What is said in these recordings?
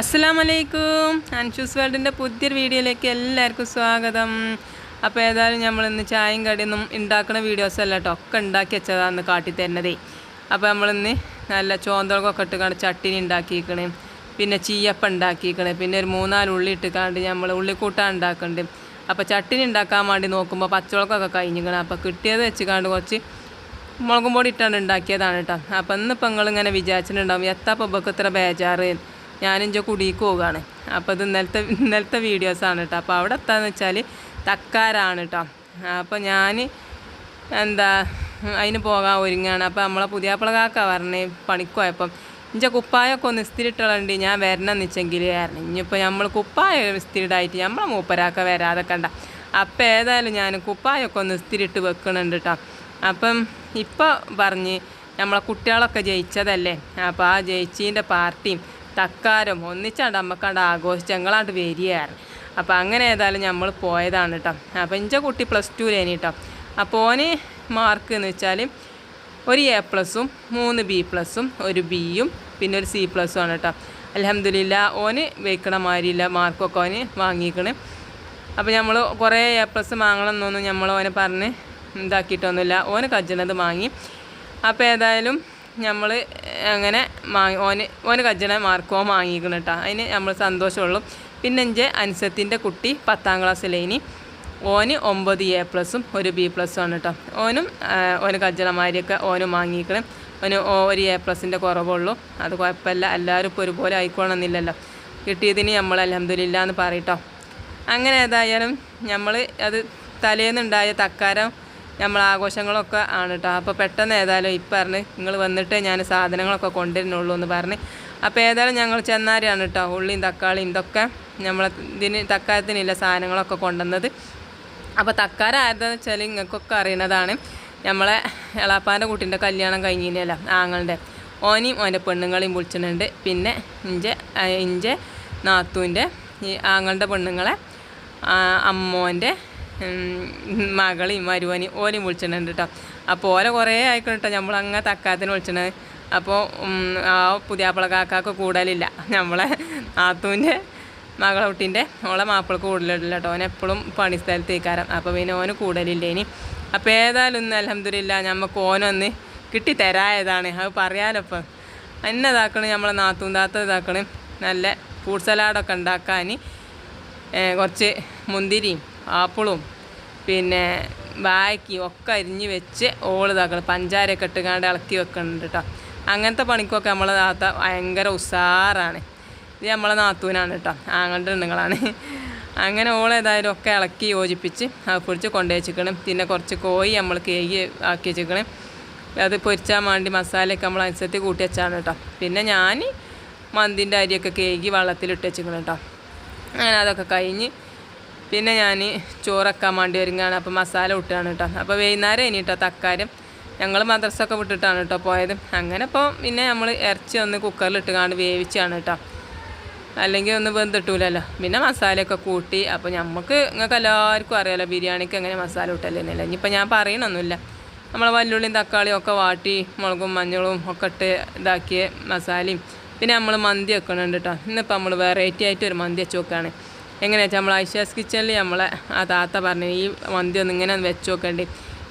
അസ്സലാമു അലൈക്കും അൻഷൂസ് വേൾഡിന്റെ പുതിയൊരു വീഡിയോയിലേക്ക് എല്ലാവർക്കും സ്വാഗതം. അപ്പോൾ ഏതായാലും നമ്മൾ ഇന്ന് ചായയും കടിയൊന്നും ഉണ്ടാക്കുന്ന വീഡിയോസ് അല്ല കേട്ടോ ഒക്കെ ഉണ്ടാക്കി വെച്ചതാന്ന് കാട്ടി തരുന്നതേ. അപ്പോൾ നമ്മളിന്ന് നല്ല ചോന്തളകൊക്കെ ഇട്ടുകൊണ്ട് ചട്ടിനി ഉണ്ടാക്കിയിരിക്കണേ പിന്നെ ചീയപ്പം ഉണ്ടാക്കിയിരിക്കണേ പിന്നെ ഒരു മൂന്നാൽ ഉള്ളി ഇട്ട് കണ്ട് നമ്മൾ ഉള്ളിക്കൂട്ടാൻ ഉണ്ടാക്കുന്നുണ്ട് അപ്പോൾ ചട്ടിനി ഉണ്ടാക്കാൻ വേണ്ടി നോക്കുമ്പോൾ പച്ചമുളകൊക്കെ കഴിഞ്ഞിരിക്കണം. അപ്പോൾ കിട്ടിയത് വെച്ച് കണ്ട് കുറച്ച് മുളകും പൊടി ഇട്ടാണ് ഉണ്ടാക്കിയതാണ് കേട്ടോ അപ്പം ഇന്നിപ്പോൾ നിങ്ങളിങ്ങനെ വിചാരിച്ചിട്ടുണ്ടാവും ഇപ്പൊക്കെ ഇത്ര ബേജാറ്? ഞാനിഞ്ച കുടിക്ക് പോവുകയാണ്. അപ്പോൾ ഇത് ഇന്നലത്തെ ഇന്നലത്തെ വീഡിയോസാണ് കേട്ടോ അപ്പോൾ അവിടെ എത്താന്ന് വെച്ചാൽ തക്കാരാണ് കേട്ടോ അപ്പോൾ ഞാൻ എന്താ അതിന് പോകാൻ ഒരുങ്ങാണ്. അപ്പോൾ നമ്മളെ പുതിയാപ്പിള കാക്ക പറഞ്ഞ് പണിക്ക് പോയപ്പം ഇഞ്ച കുപ്പായൊക്കെ ഒന്ന് ഇസ്തിരിട്ടുള്ളുണ്ട് ഞാൻ വരണം വെച്ചെങ്കിൽ ആയിരുന്നു ഇനിയിപ്പോൾ നമ്മൾ കുപ്പായ ഇസ്തിരിടായിട്ട് നമ്മളെ മൂപ്പരാക്ക വരാതെ കണ്ട. അപ്പം ഏതായാലും ഞാൻ കുപ്പായൊക്കെ ഒന്ന് ഇസ്തിരിട്ട് വെക്കണുണ്ട് കേട്ടോ അപ്പം ഇപ്പോൾ പറഞ്ഞ് നമ്മളെ കുട്ടികളൊക്കെ ജയിച്ചതല്ലേ? അപ്പോൾ ആ ജയിച്ചീന്റെ പാർട്ടിയും തക്കാരും ഒന്നിച്ചാണ്ട് അമ്മക്കാണ്ട് ആഘോഷിച്ച് ഞങ്ങളാണ്ട് വരികയായിരുന്നു. അപ്പോൾ അങ്ങനെ ഏതായാലും നമ്മൾ പോയതാണ് കേട്ടോ അപ്പോൾ എന്റെ കുട്ടി പ്ലസ് ടുവിലേനി കേട്ടോ അപ്പോൾ ഓന് മാർക്ക് എന്ന് വെച്ചാൽ ഒരു എ പ്ലസും മൂന്ന് ബി പ്ലസും ഒരു ബിയും പിന്നെ ഒരു സി പ്ലസും ആണ് കേട്ടോ അലഹമില്ല ഓന് വെക്കണ മാതിരിയില്ല മാർക്കൊക്കെ ഓന് വാങ്ങിക്കണ്. അപ്പോൾ നമ്മൾ കുറേ എ പ്ലസ് വാങ്ങണം എന്നൊന്നും നമ്മൾ ഓനെ പറഞ്ഞ് ഇതാക്കിയിട്ടൊന്നുമില്ല. ഓന് കജ്ജണത് വാങ്ങി. അപ്പോൾ ഏതായാലും നമ്മൾ അങ്ങനെ വാങ്ങി ഓന് ഓന് കജ്ജണ മാർക്കോ വാങ്ങിക്കണം കേട്ടോ അതിന് നമ്മൾ സന്തോഷമുള്ളൂ പിന്നെ എന്റെ അനുസത്തിന്റെ കുട്ടി പത്താം ക്ലാസ്സിലേനി ഓന് ഒമ്പത് എ പ്ലസും ഒരു ബി പ്ലസും ആണ് കേട്ടോ ഓനും ഓന് കജ്ജണമാരിയൊക്കെ ഓനും വാങ്ങിക്കണം. ഓന് ഒരു എ പ്ലസിന്റെ കുറവുള്ളൂ. അത് കുഴപ്പമില്ല എല്ലാവരും ഇപ്പോൾ ഒരുപോലെ ആയിക്കോണമെന്നില്ലല്ലോ കിട്ടിയതിന് നമ്മൾ അലഹമില്ല എന്ന് പറയട്ടോ അങ്ങനെ ഏതായാലും നമ്മൾ അത് തലേന്നുണ്ടായ തക്കാരം നമ്മൾ ആഘോഷങ്ങളൊക്കെ ആണ് കേട്ടോ അപ്പോൾ പെട്ടെന്ന് ഏതായാലും ഇപ്പം പറഞ്ഞ് നിങ്ങൾ വന്നിട്ട് ഞാൻ സാധനങ്ങളൊക്കെ കൊണ്ടുവരുന്നുള്ളൂ എന്ന് പറഞ്ഞ്. അപ്പോൾ ഏതായാലും ഞങ്ങൾ ചെന്നാരിയാണ് കേട്ടോ ഉള്ളിയും തക്കാളിയും ഇതൊക്കെ നമ്മൾ ഇതിന് തക്കാരത്തിനില്ല സാധനങ്ങളൊക്കെ കൊണ്ടുവന്നത്. അപ്പോൾ തക്കാരം ആയതെന്ന് വെച്ചാൽ നിങ്ങൾക്കൊക്കെ അറിയുന്നതാണ് നമ്മളെ എളാപ്പാന്റെ കുട്ടീന്റെ കല്യാണം കഴിഞ്ഞില്ല ആങ്ങളുടെ. ഓനെയും ഓന്റെ പെണ്ണുങ്ങളെയും വിളിച്ചിട്ടുണ്ട്. പിന്നെ ഇഞ്ചെ ഇഞ്ചെ നാത്തൂന്റെ ആങ്ങളുടെ പെണ്ണുങ്ങളെ അമ്മോന്റെ മകളെയും മരുവനെയും ഓലെയും വിളിച്ചിട്ടുണ്ട് കേട്ടോ അപ്പോൾ ഓലെ കുറേ ആയിക്കോട്ടെ കേട്ടോ നമ്മൾ അങ്ങനെ തക്കാത്തിന് വിളിച്ചിട്ടുണ്ട് അപ്പോൾ ആ പുതിയാപ്പിള കാക്കാക്ക് കൂടലില്ല. നമ്മളെ ആത്തുവിന്റെ മകളെ കുട്ടീന്റെ ഓളെ മാപ്പിളക്ക് കൂടുതലില്ല കേട്ടോ ഓൻ എപ്പോഴും പണി സ്ഥലത്തേക്കാരം. അപ്പോൾ പിന്നെ ഓന് കൂടുതലില്ല ഇനി. അപ്പോൾ ഏതായാലും ഒന്ന് അലഹമില്ല നമുക്ക് ഓനൊന്ന് കിട്ടി തരായതാണ്. അത് പറയാലോ എന്നെ ഇതാക്കണേ നമ്മളെ നാത്തും താത്ത ഇതാക്കണേ. നല്ല ഫ്രൂട്ട് സലാഡൊക്കെ ഉണ്ടാക്കാൻ കുറച്ച് മുന്തിരിയും ആപ്പിളും പിന്നെ ബാക്കി ഒക്കെ അരിഞ്ഞ് വെച്ച് ഓൾ ഇതാക്കണം. പഞ്ചാരയൊക്കെ ഇട്ടുകാണ്ട് ഇളക്കി വെക്കുന്നുണ്ട് കേട്ടോ അങ്ങനത്തെ പണിക്കൊക്കെ നമ്മളെ താത്ത ഭയങ്കര ഉഷാറാണ് ഇത് നമ്മളെ നാത്തൂനാണ് കേട്ടോ ആങ്ങളുടെ പെണ്ണുങ്ങളാണ്. അങ്ങനെ ഓൾ ഏതായാലും ഒക്കെ ഇളക്കി യോജിപ്പിച്ച് അത് പൊടിച്ച് കൊണ്ടുവച്ചിക്കണം പിന്നെ കുറച്ച് കോഴി നമ്മൾ കേക്ക് ആക്കി വെച്ചിക്കണം അത് പൊരിച്ചാൽ വേണ്ടി മസാലയൊക്കെ നമ്മൾ അനുസരിച്ച് കൂട്ടി വെച്ചാണ് കേട്ടോ പിന്നെ ഞാൻ മന്തിന്റെ അരിയൊക്കെ കേക്ക് വെള്ളത്തിലിട്ട് വെച്ചിക്കണം കേട്ടോ അങ്ങനെ അതൊക്കെ കഴിഞ്ഞ് പിന്നെ ഞാൻ ചോറക്കാൻ വേണ്ടി ഒരുങ്ങാണ്. അപ്പോൾ മസാല വിട്ടാണ് കേട്ടോ അപ്പോൾ വൈകുന്നേരം ഇനി കേട്ടോ തക്കാരം ഞങ്ങൾ മദ്രസൊക്കെ വിട്ടിട്ടാണ് കേട്ടോ പോയത്. അങ്ങനെ ഇപ്പോൾ പിന്നെ നമ്മൾ ഇറച്ചി ഒന്ന് കുക്കറിലിട്ട് കാണ്ട് വേവിച്ചാണ് കേട്ടോ അല്ലെങ്കിൽ ഒന്ന് വെന്തിട്ടൂലല്ലോ. പിന്നെ മസാലയൊക്കെ കൂട്ടി. അപ്പോൾ നമുക്ക് നിങ്ങൾക്ക് എല്ലാവർക്കും അറിയാലോ ബിരിയാണിക്ക് എങ്ങനെ മസാല ഇട്ടല്ലെന്നില്ല ഇനിയിപ്പോൾ ഞാൻ പറയണമൊന്നുമില്ല നമ്മൾ വല്ലുള്ളിയും തക്കാളിയും ഒക്കെ വാട്ടി മുളകും മഞ്ഞളും ഒക്കെ ഇട്ട് ഇതാക്കിയ മസാലയും. പിന്നെ നമ്മൾ മന്തി വെക്കണുണ്ട് കേട്ടോ ഇന്നിപ്പോൾ നമ്മൾ വെറൈറ്റി ആയിട്ട് ഒരു മന്തി വെച്ച് നോക്കുകയാണ് എങ്ങനെയാ വെച്ചാൽ നമ്മൾ ഐശ്വാസ് കിച്ചണിൽ നമ്മളെ ആ താത്ത പറഞ്ഞു ഈ മന്തി ഒന്ന് ഇങ്ങനെ വെച്ച് നോക്കേണ്ടി.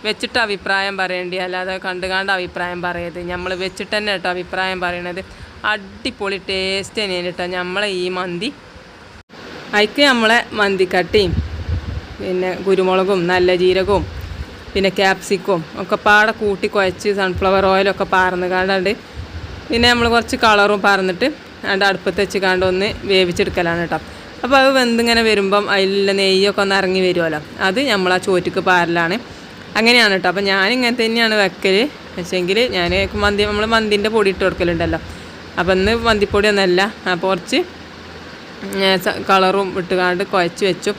വെച്ചിട്ട് അഭിപ്രായം പറയേണ്ടി അല്ലാതെ കണ്ടു കണ്ട അഭിപ്രായം പറയരുത്. നമ്മൾ വെച്ചിട്ട് തന്നെ കേട്ടോ അഭിപ്രായം പറയണത്. അടിപൊളി ടേസ്റ്റ് തന്നെയാണ് കേട്ടോ നമ്മളെ ഈ മന്തി. അതിക്ക് നമ്മളെ മന്തിക്കട്ടിയും പിന്നെ കുരുമുളകും നല്ല ജീരകവും പിന്നെ ക്യാപ്സിക്കും ഒക്കെ പാടെ കൂട്ടി കുഴച്ച് സൺഫ്ലവർ ഓയിലൊക്കെ പാർന്ന് കാണ്ടാണ്ട് പിന്നെ നമ്മൾ കുറച്ച് കളറും പാർന്നിട്ട് അതിന്റെ അടുപ്പത്ത് വെച്ച് കാണ്ട് ഒന്ന് വേവിച്ചെടുക്കലാണ് കേട്ടോ. അപ്പോൾ അത് വെന്തിങ്ങനെ വരുമ്പം അതിലുള്ള നെയ്യൊക്കെ ഒന്ന് ഇറങ്ങി വരുമല്ലോ അത് നമ്മൾ ആ ചോറ്റക്ക് പാരലാണ്. അങ്ങനെയാണ് കേട്ടോ. അപ്പോൾ ഞാനിങ്ങനെ തന്നെയാണ് വെക്കൽ പക്ഷേങ്കിൽ ഞാൻ മന്തി നമ്മൾ മന്തിന്റെ പൊടി ഇട്ട് കൊടുക്കലുണ്ടല്ലോ. അപ്പോൾ ഇന്ന് മന്തിപ്പൊടി ഒന്നല്ല. അപ്പോൾ കുറച്ച് കളറും ഇട്ടുകാണ്ട് കുഴച്ച് വെച്ചു.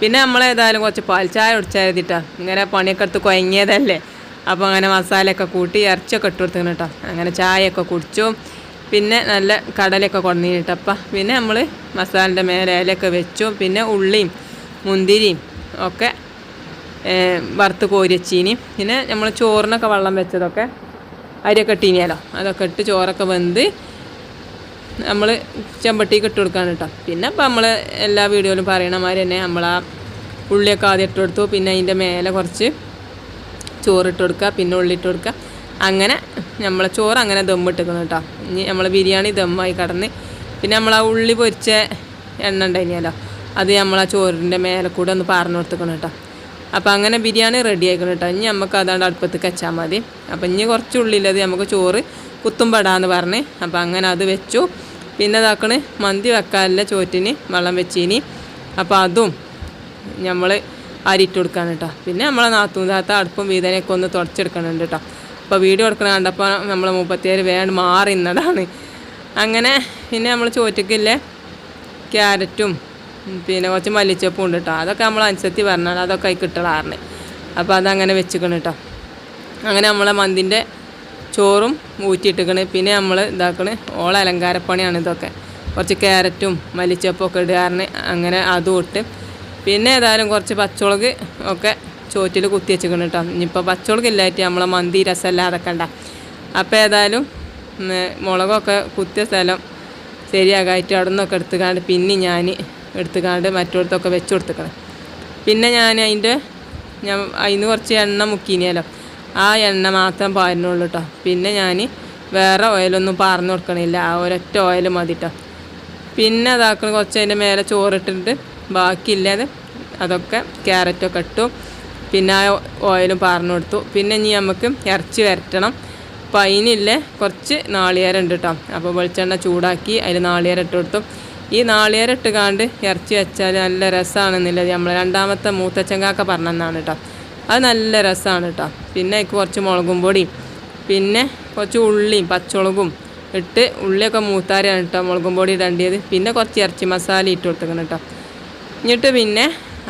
പിന്നെ നമ്മൾ ഏതായാലും കുറച്ച് പാൽ ചായ കുടിച്ചായിരുന്നിട്ടാ. ഇങ്ങനെ പണിയൊക്കെ എടുത്ത് കുഴങ്ങിയതല്ലേ. അപ്പോൾ അങ്ങനെ മസാലയൊക്കെ കൂട്ടി ഇറച്ചിയൊക്കെ ഇട്ട് കൊടുത്തു കേട്ടോ. അങ്ങനെ ചായയൊക്കെ കുടിച്ചു. പിന്നെ നല്ല കടലയൊക്കെ കൊണ്ടുവന്നിട്ടപ്പം പിന്നെ നമ്മൾ മസാലന്റെ മേലെ ഇലയൊക്കെ വെച്ചു. പിന്നെ ഉള്ളിയും മുന്തിരിയും ഒക്കെ വറുത്ത് കോരിച്ചീനിയും പിന്നെ നമ്മൾ ചോറിനൊക്കെ വെള്ളം വെച്ചതൊക്കെ അരിയൊക്കെ ഇട്ടീനിയാലോ അതൊക്കെ ഇട്ട് ചോറൊക്കെ വെന്ത് നമ്മൾ ചെമ്പട്ടിക്ക് ഇട്ട് കൊടുക്കാൻ കേട്ടോ. പിന്നെ ഇപ്പം നമ്മൾ എല്ലാ വീഡിയോയിലും പറയണ മാതിരി തന്നെ നമ്മൾ ആ ഉള്ളിയൊക്കെ ആദ്യം ഇട്ട് കൊടുത്തു. പിന്നെ അതിന്റെ മേലെ കുറച്ച് ചോറിട്ട് കൊടുക്കുക. പിന്നെ ഉള്ളി ഇട്ട് കൊടുക്കുക. അങ്ങനെ നമ്മൾ ചോറ് അങ്ങനെ ദമ്മിട്ടിക്കണം കേട്ടോ. ഇനി നമ്മൾ ബിരിയാണി ദമ്മായി കടന്ന് പിന്നെ നമ്മൾ ആ ഉള്ളി പൊരിച്ച എണ്ണ ഉണ്ടായിരുന്നല്ലോ അത് നമ്മൾ ആ ചോറിന്റെ മേലെ കൂടെ ഒന്ന് പാർന്നു കൊടുത്തിരിക്കണം കേട്ടോ. അപ്പോൾ അങ്ങനെ ബിരിയാണി റെഡി ആയിക്കണം കേട്ടോ. ഇനി നമുക്ക് അതാണ്ട് അടുപ്പത്ത് കച്ചാൽ മതി. അപ്പോൾ ഇനി കുറച്ച് ഉള്ളിലത് നമുക്ക് ചോറ് കുത്തുംപടാന്ന് പറഞ്ഞ് അപ്പോൾ അങ്ങനെ അത് വെച്ചു. പിന്നെ ഇതാക്കണ് മന്തി വെക്കാനുള്ള ചോറ്റിന് വെള്ളം വെച്ചിനി. അപ്പോൾ അതും നമ്മൾ അരിയിട്ട് കൊടുക്കാൻ കേട്ടോ. പിന്നെ നമ്മളെ നാത്തൂന്താത്ത അടുപ്പും വീതനൊക്കെ ഒന്ന് തുടച്ചെടുക്കണുണ്ട് കേട്ടോ. അപ്പോൾ വീഡിയോ എടുക്കണ കണ്ടപ്പോൾ നമ്മൾ മുപ്പത്തിയേഴ് വേണ്ട മാറി അങ്ങനെ പിന്നെ നമ്മൾ ചോറ്റക്കില്ലേ? ക്യാരറ്റും പിന്നെ കുറച്ച് മല്ലിച്ചപ്പും ഉണ്ട് കേട്ടോ അതൊക്കെ നമ്മൾ അനുസരിച്ച് പറഞ്ഞാൽ അതൊക്കെ ആയി കിട്ടലാറിന് അപ്പോൾ അതങ്ങനെ വെച്ചിക്കണം കേട്ടോ അങ്ങനെ നമ്മളെ മന്തിന്റെ ചോറും ഊറ്റിയിട്ടിക്കണ്. പിന്നെ നമ്മൾ ഇതാക്കണ്. ഓള അലങ്കാരപ്പണിയാണ് ഇതൊക്കെ. കുറച്ച് ക്യാരറ്റും മല്ലിച്ചപ്പും ഒക്കെ ഇടുകാറിന് അങ്ങനെ അതും ഇട്ട്. പിന്നെ ഏതായാലും കുറച്ച് പച്ചമുളക് ഒക്കെ ചോറ്റിൽ കുത്തി വെച്ചിക്കണം കേട്ടോ ഇനിയിപ്പോൾ പച്ചമുളക് ഇല്ലായിട്ട് നമ്മളെ മന്തി രസമല്ലാതൊക്കെ ഉണ്ട അപ്പോൾ ഏതായാലും മുളകൊക്കെ കുത്തിയ സ്ഥലം ശരിയാകായിട്ട് അവിടെ നിന്നൊക്കെ എടുത്തുകാണ്ട് പിന്നെ ഞാൻ എടുത്തുകാണ്ട് മറ്റോടത്തൊക്കെ വെച്ച് കൊടുത്തുക്കണം. പിന്നെ ഞാൻ അതിന്റെ ഞാൻ അതിന് കുറച്ച് എണ്ണ മുക്കിനിയല്ലോ ആ എണ്ണ മാത്രം പാരുന്നുള്ളൂ കേട്ടോ പിന്നെ ഞാൻ വേറെ ഓയിലൊന്നും പാർന്നു കൊടുക്കണില്ല. ആ ഒരൊറ്റ ഓയിൽ മതി കേട്ടോ പിന്നെ അതാക്കണം കുറച്ച് അതിന്റെ മേലെ ചോറിട്ടിട്ട് ബാക്കിയില്ലാതെ അതൊക്കെ ക്യാരറ്റൊക്കെ ഇട്ടു. പിന്നെ ആ ഓയിലും പാർന്നു കൊടുത്തു. പിന്നെ ഇനി നമുക്ക് ഇറച്ചി വരട്ടണം. അപ്പം അതിനില്ലേ കുറച്ച് നാളികേരം ഉണ്ട് കേട്ടോ അപ്പോൾ വെളിച്ചെണ്ണ ചൂടാക്കി അതിൽ നാളികേരം ഇട്ട് കൊടുത്തു. ഈ നാളികേരം ഇട്ട് കാണ്ട് ഇറച്ചി വെച്ചാൽ നല്ല രസമാണെന്നുള്ളത് നമ്മൾ രണ്ടാമത്തെ മൂത്തച്ചങ്കാക്ക പറഞ്ഞെന്നാണ് കേട്ടോ അത് നല്ല രസമാണ് കേട്ടോ പിന്നെ അതിക്ക് കുറച്ച് മുളകും പൊടിയും പിന്നെ കുറച്ച് ഉള്ളിയും പച്ചമുളകും ഇട്ട് ഉള്ളിയൊക്കെ മൂത്താരാണ് കേട്ടോ മുളകും പൊടി ഇടേണ്ടത്. പിന്നെ കുറച്ച് ഇറച്ചി മസാല ഇട്ട് കൊടുത്തേക്കണം കേട്ടോ എന്നിട്ട് പിന്നെ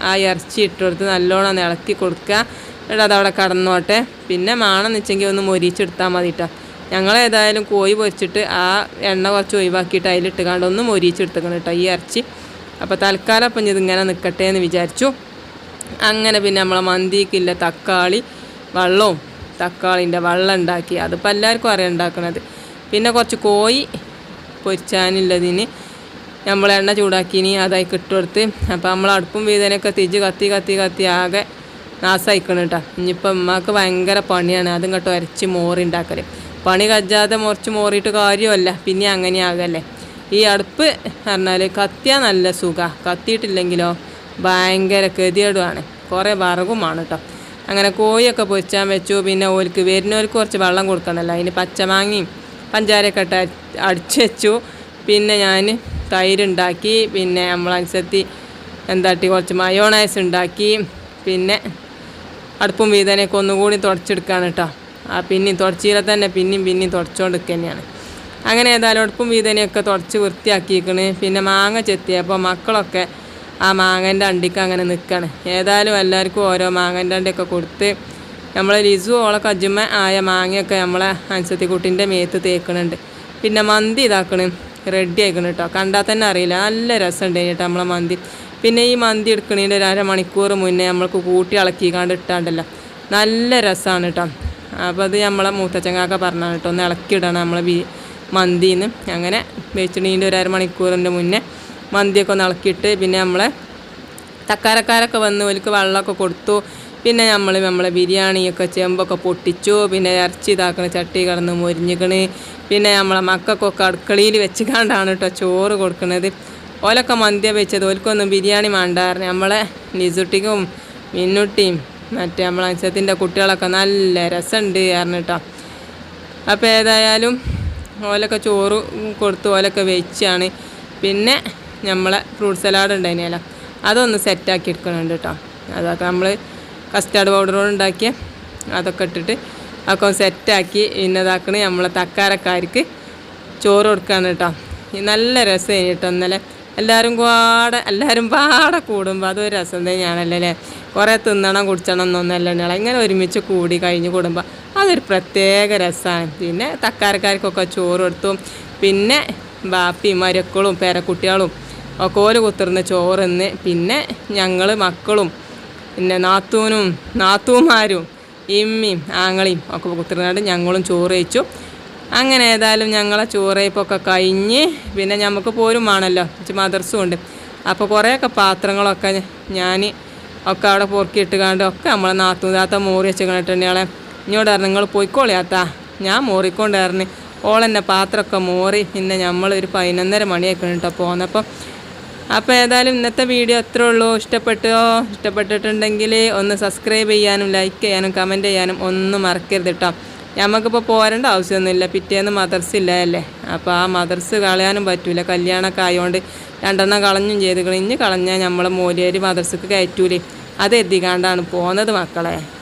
ആ ഇറച്ചി ഇട്ട് കൊടുത്ത് നല്ലോണം ഇളക്കി കൊടുക്കുക. എന്നിട്ട് അതവിടെ കടന്നോട്ടെ. പിന്നെ മാണെന്ന് വെച്ചെങ്കിൽ ഒന്ന് മൊരിച്ചെടുത്താൽ മതി കേട്ടോ ഞങ്ങൾ ഏതായാലും കോഴി പൊരിച്ചിട്ട് ആ എണ്ണ കുറച്ച് ഒഴിവാക്കിയിട്ട് അതിലിട്ട് കണ്ട് ഒന്ന് മൊരിച്ചെടുത്തേക്കണം കേട്ടോ ഈ ഇറച്ചി. അപ്പോൾ തൽക്കാലം അപ്പം ഇതിങ്ങനെ നിൽക്കട്ടെ എന്ന് വിചാരിച്ചു. അങ്ങനെ പിന്നെ നമ്മളെ മന്തിക്കില്ല തക്കാളി വെള്ളവും തക്കാളിന്റെ വെള്ളം ഉണ്ടാക്കി. അതിപ്പോൾ എല്ലാവർക്കും അറിയാം ഉണ്ടാക്കണത്. പിന്നെ കുറച്ച് കോഴി പൊരിച്ചാനുള്ളതിന് നമ്മൾ എണ്ണ ചൂടാക്കിനി അതായി കിട്ടുകൊടുത്ത് അപ്പോൾ നമ്മൾ അടുപ്പും വീതനൊക്കെ തിരിച്ച് കത്തി കത്തി കത്തി ആകെ നാസായിക്കണം കേട്ടോ ഇനിയിപ്പോൾ നമ്മൾക്ക് ഭയങ്കര പണിയാണ്. അതും കേട്ടോ അരച്ച് മോറി ഉണ്ടാക്കൽ പണി കജ്ജാതെ മുറിച്ച് മോറിയിട്ട് കാര്യമല്ല പിന്നെ അങ്ങനെ ആകല്ലേ. ഈ അടുപ്പ് പറഞ്ഞാൽ കത്തിയാൽ നല്ല സുഖമാണ് കത്തിയിട്ടില്ലെങ്കിലോ ഭയങ്കര ഗതികേടുമാണ് കുറേ വറകുമാണ് കേട്ടോ അങ്ങനെ കോഴിയൊക്കെ പൊരിച്ചാൻ വെച്ചു. പിന്നെ ഓൽക്ക് വരുന്നവർക്ക് കുറച്ച് വെള്ളം കൊടുക്കണമല്ലോ അതിന് പച്ചമാങ്ങയും പഞ്ചാരയൊക്കെ ഇട്ട് അടിച്ചു വെച്ചു. പിന്നെ ഞാൻ തൈരുണ്ടാക്കി പിന്നെ നമ്മളനുസരിച്ച് എന്താട്ടി കുറച്ച് മയോണൈസ് ഉണ്ടാക്കി പിന്നെ അടുപ്പും വീതനൊക്കെ ഒന്നുകൂടി തുടച്ചെടുക്കുകയാണ് കേട്ടോ. ആ പിന്നെയും തുടച്ചിയിലെ തന്നെ പിന്നെയും പിന്നെയും തുടച്ചുകൊണ്ടിരിക്കുക തന്നെയാണ് അങ്ങനെ ഏതായാലും അടുപ്പും വീതനയൊക്കെ തുടച്ച് വൃത്തിയാക്കിയിരിക്കണ് പിന്നെ മാങ്ങ ചെത്തിയപ്പോൾ മക്കളൊക്കെ ആ മാങ്ങന്റെ അണ്ടിക്ക് അങ്ങനെ നിൽക്കുകയാണ് ഏതായാലും എല്ലാവർക്കും ഓരോ മാങ്ങന്റെ അണ്ടിയൊക്കെ കൊടുത്ത് നമ്മൾ ലിസു ഓളെ കജുമ ആയ മാങ്ങയൊക്കെ നമ്മളെ അനുസത്തി കുട്ടീന്റെ മേത്ത് തേക്കണുണ്ട്. പിന്നെ മന്തി ഇതാക്കണ്. റെഡി ആയിക്കണം കേട്ടോ കണ്ടാൽ തന്നെ അറിയില്ല. നല്ല രസമുണ്ട് കേട്ടോ നമ്മളെ മന്തി. പിന്നെ ഈ മന്തി എടുക്കണതിന്റെ ഒരു അരമണിക്കൂർ മുന്നേ നമ്മൾക്ക് കൂട്ടി ഇളക്കിക്കാണ്ട് ഇട്ടാണ്ടല്ലോ. നല്ല രസമാണ് കേട്ടോ അപ്പോൾ അത് നമ്മളെ മൂത്തച്ചങ്ങാക്ക പറഞ്ഞാണ് കേട്ടോ ഒന്ന് ഇളക്കിയിടണം നമ്മളെ ബി മന്തിന്ന്. അങ്ങനെ വെച്ചിട്ടുണ്ടെങ്കിൽ ഒരു അരമണിക്കൂറിന്റെ മുന്നേ മന്തിയൊക്കെ ഒന്ന് ഇളക്കിയിട്ട് പിന്നെ നമ്മളെ തക്കാരക്കാരൊക്കെ വന്ന് ഓലിക്ക് വെള്ളമൊക്കെ കൊടുത്തു. പിന്നെ നമ്മൾ നമ്മളെ ബിരിയാണിയൊക്കെ ചെമ്പൊക്കെ പൊട്ടിച്ചു പിന്നെ ഇറച്ചി ഇതാക്കണ ചട്ടി കടന്ന് മുരിഞ്ഞിക്കണ്. പിന്നെ നമ്മളെ മക്കൾക്കൊക്കെ അടുക്കളയിൽ വെച്ച് കണ്ടാണ് കേട്ടോ ചോറ് കൊടുക്കുന്നത് ഓലൊക്കെ മന്തിയ വെച്ചത് ഓൽക്കൊന്നും ബിരിയാണി വേണ്ടായിരുന്നു നമ്മളെ നിസുട്ടിക്കും മിന്നുട്ടിയും മറ്റേ നമ്മളെ അൻസത്തിന്റെ കുട്ടികളൊക്കെ നല്ല രസമുണ്ട് കാരണം കേട്ടോ. അപ്പോൾ ഏതായാലും ഓലൊക്കെ ചോറ് കൊടുത്തു ഓലൊക്കെ വെച്ചാണ്. പിന്നെ നമ്മളെ ഫ്രൂട്ട് സലാഡ് ഉണ്ടായിരുന്നല്ലോ അതൊന്ന് സെറ്റാക്കി എടുക്കുന്നുണ്ട് കേട്ടോ. അതൊക്കെ നമ്മൾ കസ്റ്റാർഡ് പൗഡറോട് ഉണ്ടാക്കിയ അതൊക്കെ ഇട്ടിട്ട് അതൊക്കെ സെറ്റാക്കി ഇന്നതാക്കണ നമ്മളെ തക്കാരക്കാർക്ക് ചോറ് കൊടുക്കുകയാണ് കേട്ടോ. നല്ല രസമാണ് കേട്ടോ ഇന്നലെ. എല്ലാവരും പാടെ എല്ലാവരും പാടെ കൂടുമ്പോൾ അതൊരു രസം തന്നെയാണല്ലോ കുറേ തിന്നണം കുടിച്ചണം എന്നൊന്നല്ല ഉണ്ടല്ലോ ഇങ്ങനെ ഒരുമിച്ച് കൂടി കഴിഞ്ഞ് കൂടുമ്പോൾ അതൊരു പ്രത്യേക രസമാണ് പിന്നെ തക്കാരക്കാർക്കൊക്കെ ചോറ് കൊടുത്തു പിന്നെ ബാപ്പി മരക്കളും പേരക്കുട്ടികളും ഒക്കെ ഓര് കുത്തിർന്ന് ചോറിന്ന് പിന്നെ ഞങ്ങൾ മക്കളും പിന്നെ നാത്തൂനും നാത്തൂമാരും ഇമ്മിയും ആങ്ങളെയും ഒക്കെ കുത്തിരുന്നാണ്ട് ഞങ്ങളും ചോറ് കഴിച്ചു. അങ്ങനെ ഏതായാലും ഞങ്ങളെ ചോറയിപ്പൊക്കെ കഴിഞ്ഞ് പിന്നെ നമുക്ക് പോരും വേണമല്ലോ മദർസും ഉണ്ട്. അപ്പോൾ കുറേയൊക്കെ പാത്രങ്ങളൊക്കെ ഞാൻ ഒക്കെ അവിടെ പൊറുക്കിയിട്ട് കണ്ട് ഒക്കെ നമ്മളെ നാത്തൂതാത്ത മോറി വെച്ച് കണ്ടിട്ടുണ്ടെങ്കിൽ ഇങ്ങോട്ട് പറഞ്ഞു നിങ്ങൾ പോയിക്കോളിയാത്ത ഞാൻ മോറിക്കൊണ്ടായിരുന്നു ഓളെന്നെ പാത്രമൊക്കെ മോറി പിന്നെ നമ്മൾ ഒരു പതിനൊന്നര മണിയൊക്കെ കേട്ടോ പോന്നപ്പം അപ്പോൾ ഏതായാലും ഇന്നത്തെ വീഡിയോ അത്രേ ഉള്ളൂ. ഇഷ്ടപ്പെട്ടോ? ഇഷ്ടപ്പെട്ടിട്ടുണ്ടെങ്കിൽ ഒന്ന് സബ്സ്ക്രൈബ് ചെയ്യാനും ലൈക്ക് ചെയ്യാനും കമന്റ് ചെയ്യാനും ഒന്നും മറക്കരുത് കേട്ടോ നമുക്കിപ്പോൾ പോരേണ്ട ആവശ്യമൊന്നുമില്ല. പിറ്റേന്ന് മദർസ് ഇല്ലല്ലേ അപ്പോൾ ആ മദർസ് കളയാനും പറ്റൂല. കല്യാണമൊക്കെ ആയതുകൊണ്ട് രണ്ടെണ്ണം കളഞ്ഞും ചെയ്ത് കളിഞ്ഞ് കളഞ്ഞാൽ നമ്മളെ മോലിയേരി മദർസക്ക് കയറ്റൂലേ? അത് എത്തിക്കാണ്ടാണ് പോകുന്നത് മക്കളെ.